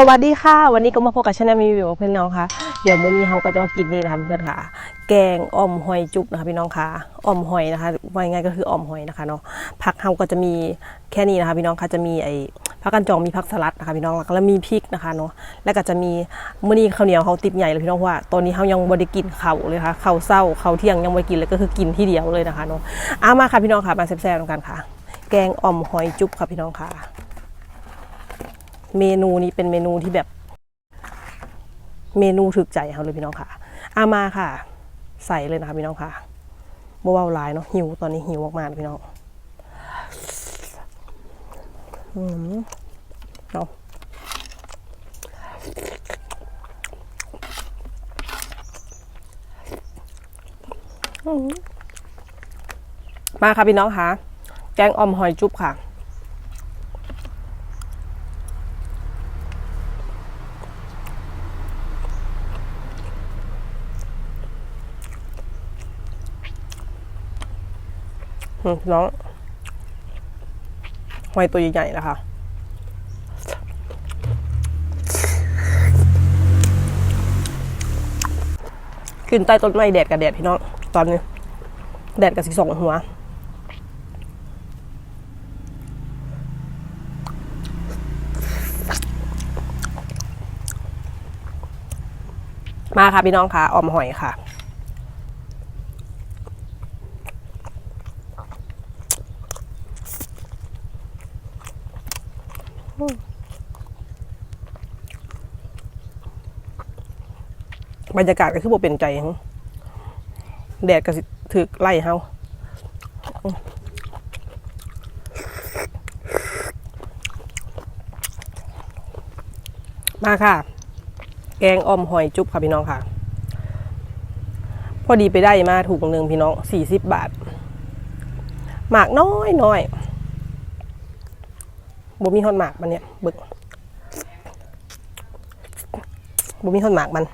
สวัสดีค่ะ วันนี้ก็มาพบกับชาแนลมีวิวเพื่อนน้องค่ะ เดี๋ยวมื้อนี้เราก็จะมากินนี่นะคะเพื่อนค่ะ แกงอ่อมหอยจุ๊บนะคะพี่น้องค่ะอ่อมหอยนะคะว่าง่ายๆก็คืออ่อมหอยนะคะเนาะผักเราก็จะมีแค่นี้นะคะพี่น้องค่ะจะมีไอ้ผักกันจองมีผักสลัดนะคะพี่น้องแล้วมีพริกนะคะเนาะแล้วก็จะมีมื้อนี้ข้าวเหนียวเขาติดใหญ่เลยพี่น้องว่าตอนนี้เขายังบ่ได้กินเขาเลยค่ะเขาเศร้าเขาเที่ยงยังไม่กินเลยก็คือกินที่เดียวเลยนะคะเนาะเอามาค่ะพี่น้องค่ะมาแซ่บๆกันค่ะ แกงอ่อมหอยจุ๊บค่ะพี่น้องค่ะ เมนูนี้เป็นเมนูที่แบบ เมนูถึกใจเขาเลยพี่น้องค่ะอามาค่ะ ใส่เลยนะคะพี่น้องค่ะโมเบาลายเนาะหิวตอนนี้หิวมากๆเลยพี่น้องอืมเอามาค่ะพี่น้องค่ะ แกงอ่อมหอยจุ๊บค่ะ พี่น้องหอยตัวใหญ่ๆนะคะขึ้นใต้ต้นไม้แดดกับแดดพี่น้องตอนนี้ แดดกับสีสองหัวมาค่ะพี่น้องค่ะออมหอยค่ะ บรรยากาศก็คือบ่เป็นใจหยังแดดก็สิถึกไล่เฮามาค่ะ แกงออมหอยจุ๊บค่ะพี่น้องค่ะ พอดีไปได้มาถูกหนึ่งพี่น้องสี่สิบบาท หมากน้อยน้อยบ่มีฮอดหมากมันเนี่ยบึกบ่มีฮอดหมากมัน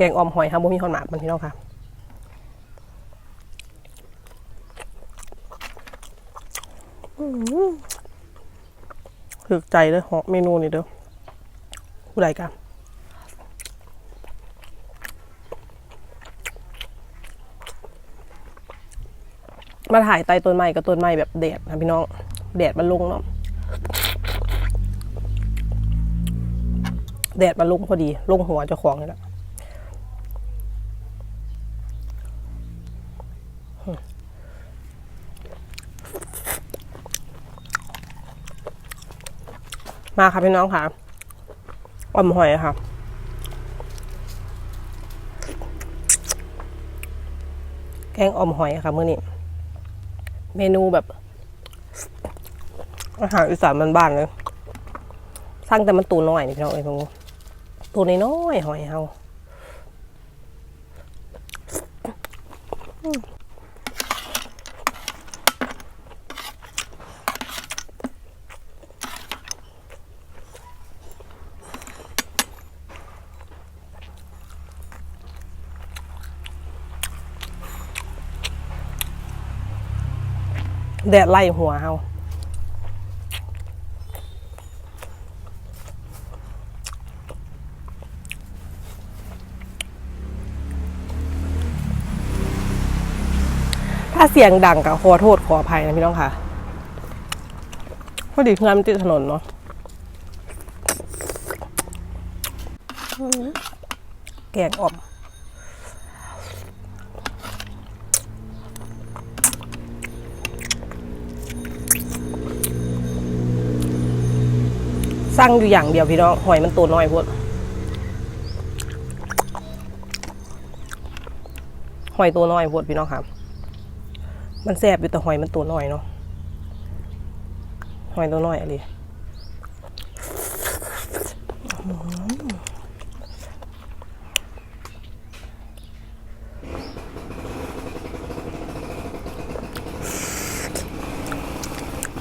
แกงออมหอยค่ะบ่มีฮอดหมากมันพี่น้องค่ะถึกใจเลยเหาะเมนูนี่เด้อผู้ใดกันมาถ่ายใต้ต้นไม้กับต้นไม้แบบแดดนะพี่น้อง แดดมันลงเนาะแดดมันลงพอดี ลงหัวเจ้าของนี่แหละ มาค่ะพี่น้องค่ะอ่อมหอยค่ะ แกงอ่อมหอยค่ะมื้อนี้ เมนูแบบ อาหารอีสานบ้านเลยสร้างแต่มันตัวน้อยนี่พี่น้องเอ้ยพวตัวน้อยหอยเฮา แดดไล่หัวเฮาถ้าเสียงดังก็ขอโทษขออภัยนะพี่น้องค่ะพอดีเพื่อนมันติดถนนเนาะแกงอ่อ สั่งอยู่อย่างเดียวพี่น้องหอยมันตัวน้อยพวดหอยตัวน้อยพวดพี่น้องค่ะมันแสบอยู่แต่หอยมันตัวน้อยเนาะหอยตัวน้อยอะไร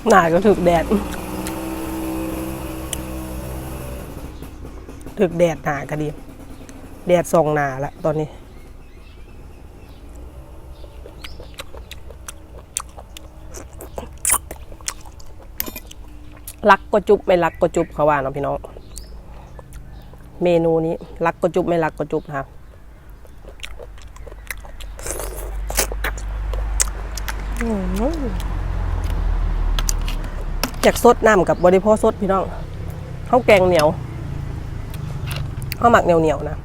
หนาก็ถึกแดด ถึกแดดหนาก็ดี แดดส่องหนาละตอนนี้ รักก็จุบไม่รักก็จุบเขาว่านะพี่น้อง เมนูนี้ รักก็จุบไม่รักก็จุบนะคะอืมอยากสดน้ำกับบริโภคสดพี่น้องข้าวแกงเหนียว ข้าวหมักเหนียวๆนะ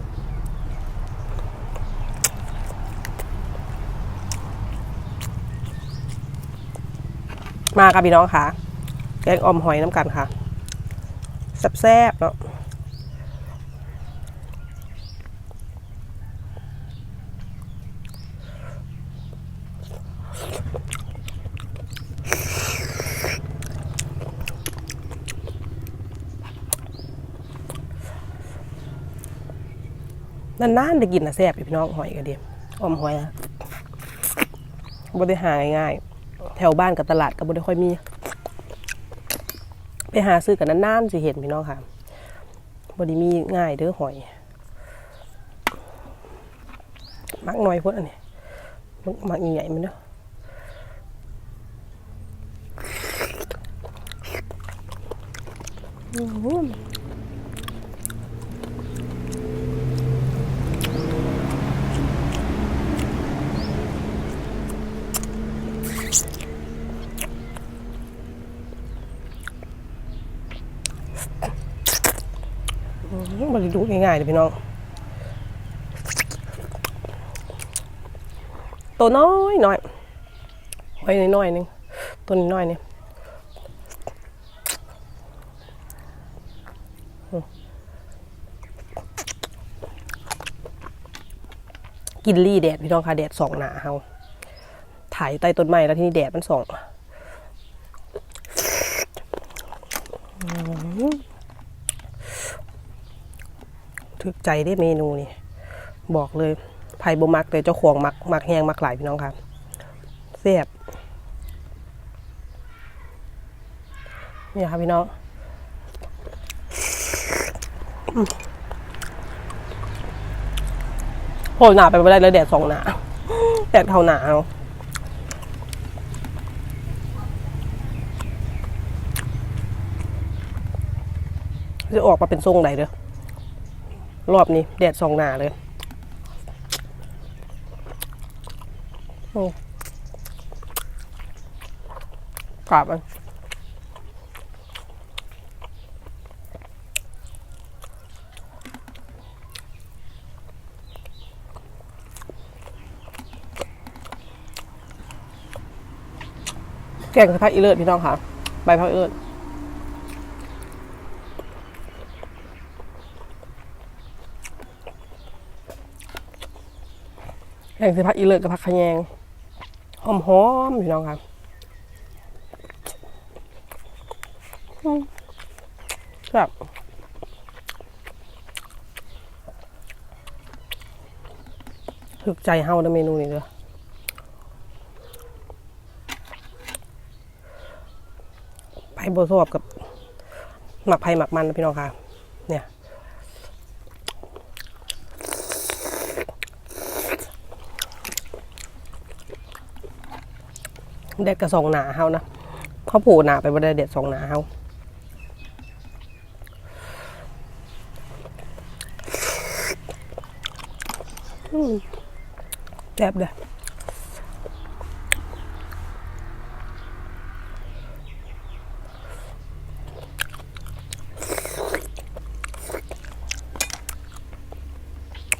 มาค่ะพี่น้องค่ะ แกงอ่อมหอยน้ำกันค่ะ แซ่บๆเนาะ นานๆได้กินนะแซ่บอยู่พี่น้องหอยกันดีอ่อมหอยอะบ่ได้หาง่ายๆแถวบ้านกับตลาดก็บ่ได้ค่อยมี ไปหาซื้อกันนานๆสิเห็นพี่น้องค่ะบ่ได้มีง่ายเด้อหอยมักน้อยพวกอันนี้มักมักใหญ่ๆมันเนาะอื้อหือ บ่ได้ดูง่ายๆเลยพี่น้อง ตัวน้อยน้อยไว้น้อยหนึงตัวน้อยนี่กินรี่แดดพี่น้องค่ะแดดสองหนาเฮาถ่ายใต้ต้นไม้แล้วที่นี่แดดมันส่อง ถึกใจได้เมนูนี่บอกเลยไผ่บ่มักแต่เจ้าของมักมักแห้งมักหลายพี่น้องครับแซ่บนี่ครับพี่น้องอืมโหหนาไปไม่ได้เลยแดดสองหนาแดดเท่าหนาเอาจะออกมาเป็นทรงไหนเด้อ รอบนี้แดดสองหนาเลยโอ้กราบมันแกงสะพัดอีเลิศพี่น้องค่ะ ใบพักอีเลิศ แกงสะพัดอีเลิศกับผักขะแยงหอมหอมพี่น้องครับแบบถึกใจเฮาในเมนูนี้เลยไผ่โบสอบกับหมักไผ่หมักมันพี่น้องค่ะ เนี่ย แดดกระสองหนาเฮานะเขาผูหนาไปบ่ได้แดดสองหนาเฮาแซ่บเลย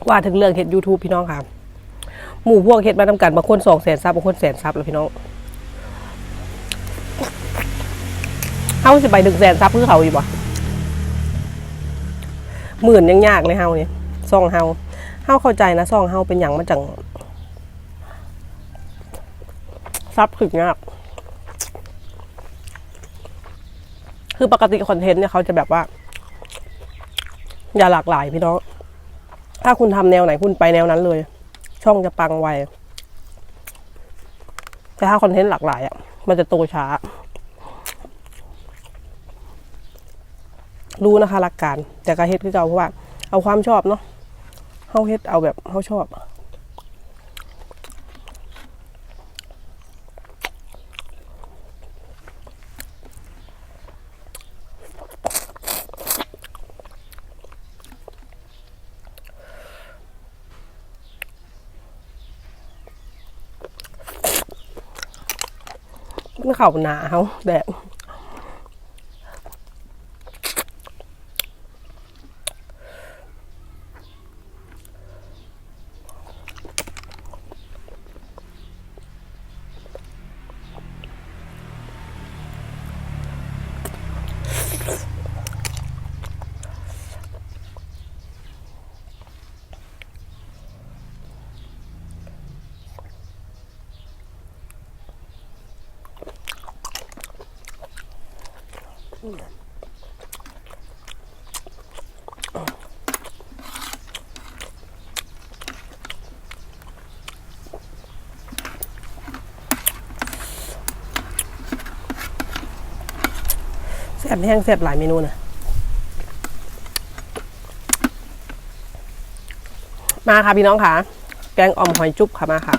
ว่าถึงเรื่องเห็ด YouTube พี่น้องค่ะ หมู่พวกเห็ดมาทำกันบางคนสองแสนซับบางคนแสนซับแล้วพี่น้องาสิไปดึงแสนซับคือเขาอยู่บ่หมื่นยังยากเลยเฮาเนี่ยซองเฮาเฮาเข้าใจนะซองเฮาเป็นอย่างมาจังซับถึกยากคือปกติคอนเทนต์เนี่ยเขาจะแบบว่า อย่าหลากหลายพี่น้อง ถ้าคุณทำแนวไหนคุณไปแนวนั้นเลย ช่องจะปังไวแต่ถ้าคอนเทนต์หลากหลายอะ มันจะโตช้า รู้นะคะหลักการ แต่การเฮ็ดคือเก่าเพราะว่า เอาความชอบเนาะเฮาเฮ็ดเอาแบบเฮาชอบมันเข่าหนาเขาแบบ แซ่บแห้งแซ่บหลายเมนูนะมาค่ะพี่น้องค่ะ แกงอ่อมหอยจุ๊บค่ะมาค่ะ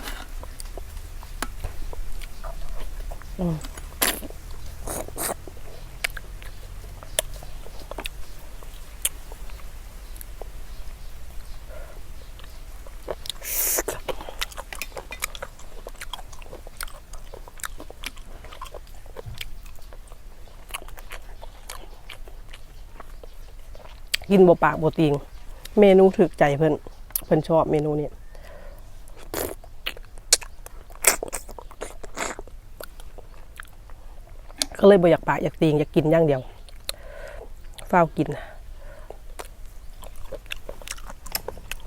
กินบปากบติง เมนูถึกใจเพิ่นเพิ่นชอบเมนูนี้ก็เลยบ่อยากปากอยากตีงอยากกินอย่างเดียวเฝ้ากิน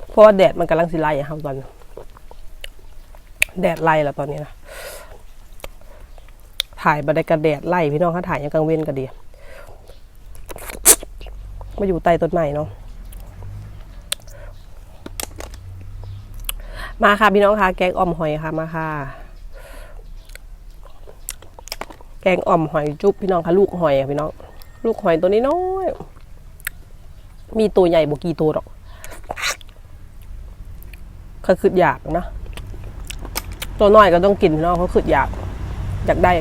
เพราะว่าแดดมันกำลังสิไล่อะครับตอน แดดไล่แล้วตอนนี้นะถ่ายบัได้กระแดดไล่พี่น้องเขาถ่ายยังกลางเว้นก็ดี มาอยู่ใต้ต้นไม้เนาะมาค่ะพี่น้องค่ะ แกงอ่อมหอยค่ะมาค่ะ แกงอ่อมหอยจุ๊บพี่น้องค่ะ ลูกหอยอะพี่น้อง ลูกหอยตัวนี้น้อยมีตัวใหญ่บกี่ตัวหรอกเขาคืออยากนะตัวน้อยก็ต้องกินพี่น้องเขาคืออยาก อยากได้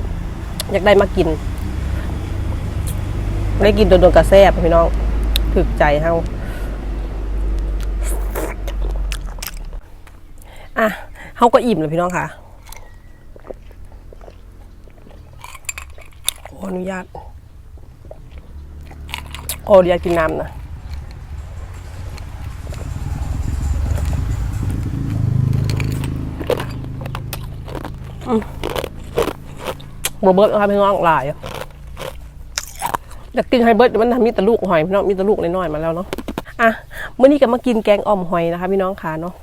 อยากได้มากิน ได้กินตัวโดนกระแซบพี่น้อง ถึกใจเฮาอะเฮาก็อิ่มแล้วพี่น้องค่ะขออนุญาตขออนุญาตกินน้ำนะอืมบเบิร์ดนะคะพี่น้องหลายอะ อยากกินไฮเบิร์ดมันมีแต่ลูกหอยพี่น้องมีแต่ลูกน้อยๆมาแล้วเนาะอะเมื่อนี้ก็มากินแกงอ่อมหอยนะคะพี่น้องค่ะเนาะ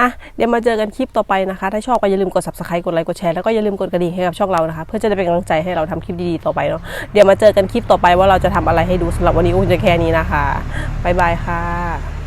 อะเดี๋ยวมาเจอกันคลิปต่อไปนะคะ ถ้าชอบก็อย่าลืมกด subscribe กดไลค์กดแชร์แล้วก็อย่าลืมกดกระดิ่งให้กับช่องเรานะคะ เพื่อจะได้เป็นกำลังใจให้เราทำคลิปดีๆต่อไปเนาะเดี๋ยวมาเจอกันคลิปต่อไปว่าเราจะทำอะไรให้ดูสำหรับวันนี้อุ้จะแค่นี้นะคะบ๊ายบายค่ะ